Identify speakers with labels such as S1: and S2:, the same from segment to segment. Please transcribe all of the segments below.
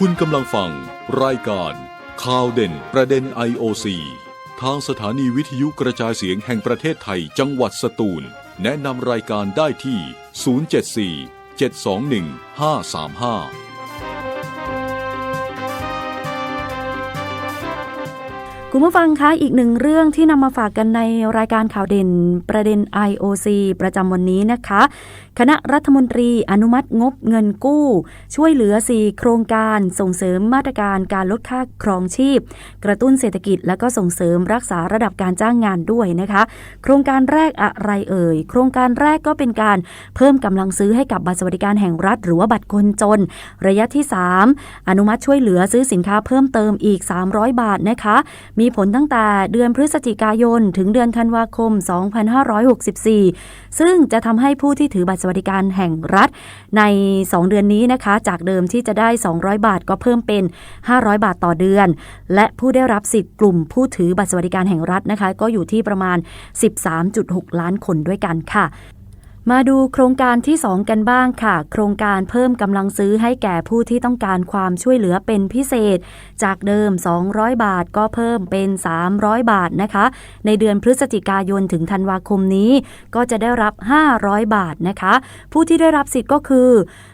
S1: คุณกำลังฟัง รายการ ข่าวเด่นประเด็น IOC ทางสถานีวิทยุกระจายเสียงแห่งประเทศไทยจังหวัดสตูล แนะนำรายการได้ที่ 074 721 535
S2: คุณผู้ฟังคะอีกหนึ่งเรื่องที่นำมาฝากกันในรายการข่าวเด่นประเด็น IOC ประจำวันนี้นะคะ คณะรัฐมนตรีอนุมัติงบเงินกู้ ช่วยเหลือ 4 โครงการส่งเสริมมาตรการการลดค่าครองชีพ กระตุ้นเศรษฐกิจ และก็ส่งเสริมรักษาระดับการจ้างงานด้วยนะคะ โครงการแรกอะไรเอ่ย โครงการแรกก็เป็นการเพิ่มกำลังซื้อให้กับบัตรสวัสดิการแห่งรัฐ หรือว่าบัตรคนจน ระยะที่ 3 อนุมัติช่วยเหลือซื้อสินค้าเพิ่มเติมอีก 300 บาทนะคะมีีผลตั้งแต่เดือนพฤศจิกายน ถึงเดือนธันวาคม 2564 ซึ่งจะทำให้ผู้ที่ถือบัตรสวัสดิการแห่งรัฐ ใน 2 เดือนนี้นะคะ จากเดิมที่จะได้ 200 บาทก็เพิ่มเป็น 500 บาทต่อเดือน และผู้ได้รับสิทธิ์กลุ่มผู้ถือบัตรสวัสดิการแห่งรัฐนะคะ ก็อยู่ที่ประมาณ 13.6 ล้านคนด้วยกันค่ะ มาดูโครงการที่ 2 กันบ้างค่ะ โครงการเพิ่มกำลังซื้อให้แก่ผู้ที่ต้องการความช่วยเหลือเป็นพิเศษ จากเดิม 200 บาทก็เพิ่มเป็น 300 บาทนะคะ ในเดือนพฤศจิกายนถึงธันวาคมนี้ ก็จะได้รับ 500 บาทนะคะ ผู้ที่ได้รับสิทธิ์ก็คือ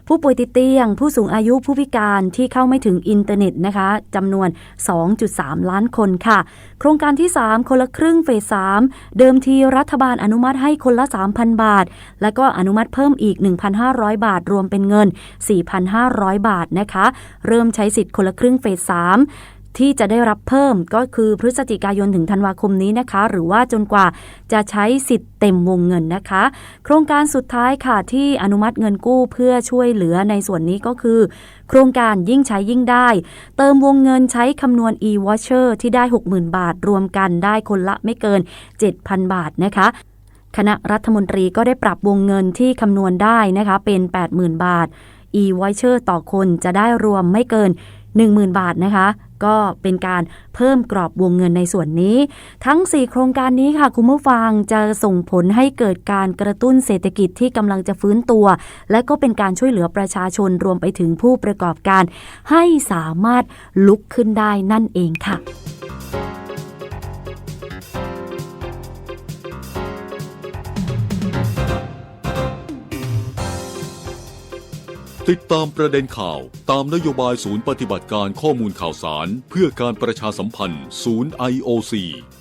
S2: ผู้ป่วยติดเตียง ผู้สูงอายุผู้พิการที่เข้าไม่ถึงอินเทอร์เน็ตนะคะจำนวน 2.3 ล้านคนค่ะ โครงการที่ 3 คนละครึ่งเฟส 3 เดิมทีรัฐบาลอนุมัติให้คนละ 3,000 บาท และก็อนุมัติเพิ่มอีก 1,500 บาท รวมเป็นเงิน 4,500 บาทนะคะ เริ่มใช้สิทธิ์คนละครึ่งเฟส 3 ที่จะได้รับเพิ่มก็คือพฤศจิกายนถึงธันวาคมนี้นะคะ หรือว่าจนกว่าจะใช้สิทธิ์เต็มวงเงินนะคะ โครงการสุดท้ายค่ะที่อนุมัติเงินกู้เพื่อช่วยเหลือในส่วนนี้ก็คือ โครงการยิ่งใช้ยิ่งได้ เติมวงเงินใช้คำนวณ e-voucher ที่ได้ 60,000 บาท รวมกันได้คนละไม่เกิน 7,000 บาทนะคะคณะรัฐมนตรีก็ได้ปรับวงเงินที่คำนวณได้นะคะเป็น 80,000 บาท e-voucher ต่อคนจะได้รวมไม่เกิน 10,000 บาทนะคะ ก็เป็นการเพิ่มกรอบวงเงินในส่วนนี้ ทั้ง 4 โครงการนี้ค่ะ คุณผู้ฟังจะส่งผลให้เกิดการกระตุ้นเศรษฐกิจที่กำลังจะฟื้นตัว และก็เป็นการช่วยเหลือประชาชนรวมไปถึงผู้ประกอบการ ให้สามารถลุกขึ้นได้นั่นเองค่ะ
S1: ติดตามประเด็นข่าวตามนโยบายศูนย์ปฏิบัติการข้อมูลข่าวสาร เพื่อการประชาสัมพันธ์ ศูนย์ IOC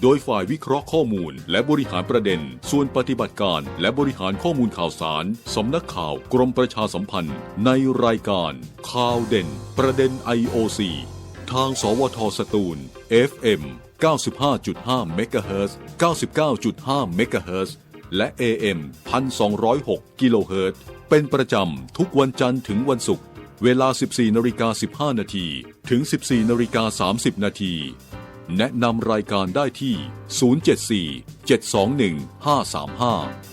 S1: โดยฝ่ายวิเคราะห์ข้อมูล และบริหารประเด็น ส่วนปฏิบัติการ และบริหารข้อมูลข่าวสาร สำนักข่าวกรมประชาสัมพันธ์ ในรายการ ข่าวเด่น ประเด็น IOC ทาง สวทสตูล FM 95.5 MHz 99.5 MHz และ AM 1206 กิโลเฮิรตซ์ เป็นประจำทุกวันจันทร์ถึงวันศุกร์เวลา 14นาฬิกา15นาทีถึง 14นาฬิกา30นาทีแนะนำรายการได้ที่ 074 721 535